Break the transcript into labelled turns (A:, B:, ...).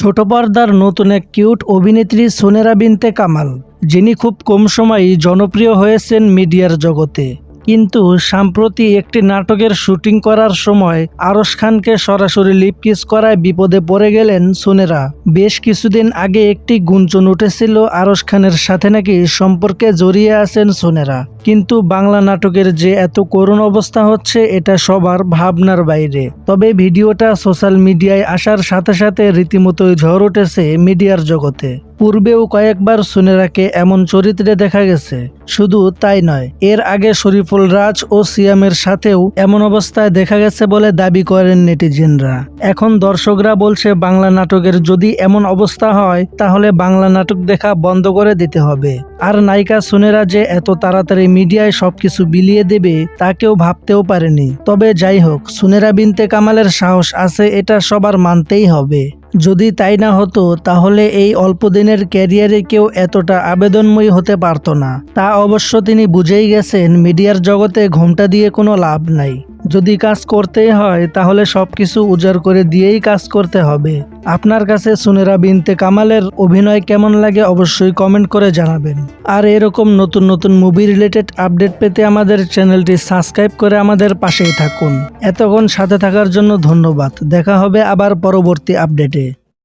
A: ছোট পর্দার নতুন এক কিউট অভিনেত্রী সোনেরা বিনতে কামাল, যিনি খুব কম সময়ই জনপ্রিয় হয়েছেন মিডিয়ার জগতে। কিন্তু সাম্প্রতি একটি নাটকের শুটিং করার সময় আরশ খানকে সরাসরি লিপকিস করায় বিপদে পড়ে গেলেন সোনেরা। বেশ কিছুদিন আগে একটি গুঞ্জন উঠেছিল আরশ খানের সাথে নাকি সম্পর্কে জড়িয়ে আছেন সোনেরা। কিন্তু বাংলা নাটকের যে এত করুণ অবস্থা হচ্ছে, এটা সবার ভাবনার বাইরে। তবে ভিডিওটা সোশ্যাল মিডিয়ায় আসার সাথে সাথে রীতিমতোই ঝড় উঠেছে মিডিয়ার জগতে। পূর্বেও কয়েকবার সুনেরাকে এমন চরিত্রে দেখা গেছে। শুধু তাই নয়, এর আগে শরীফুল রাজ ও সিয়ামের সাথেও এমন অবস্থায় দেখা গেছে বলে দাবি করেন নেটিজেনরা। এখন দর্শকরা বলছে, বাংলা নাটকের যদি এমন অবস্থা হয়, তাহলে বাংলা নাটক দেখা বন্ধ করে দিতে হবে। আর নায়িকা সুনেরা যে এত তাড়াতাড়ি মিডিয়ায় সবকিছু বিলিয়ে দেবে, তা কেউ ভাবতেও পারেনি। তবে যাই হোক, সুনেরা বিনতে কামালের সাহস আছে, এটা সবার মানতেই হবে। যদি তাই না হতো, তাহলে এই অল্প দিনের ক্যারিয়ারে কেউ এতটা আবেদনময়ী হতে পারত না। তা অবশ্য তিনি বুঝেই গেছেন, মিডিয়ার জগতে ঘোমটা দিয়ে কোনো লাভ নাই। যদি কাজ করতেই হয়, তাহলে সব কিছু উজাড় করে দিয়েই কাজ করতে হবে। আপনার কাছে সুনেরা বিনতে কামালের অভিনয় কেমন লাগে অবশ্যই কমেন্ট করে জানাবেন। আর এরকম নতুন নতুন মুভি রিলেটেড আপডেট পেতে আমাদের চ্যানেলটি সাবস্ক্রাইব করে আমাদের পাশেই থাকুন। এতক্ষণ সাথে থাকার জন্য ধন্যবাদ। দেখা হবে আবার পরবর্তী আপডেটে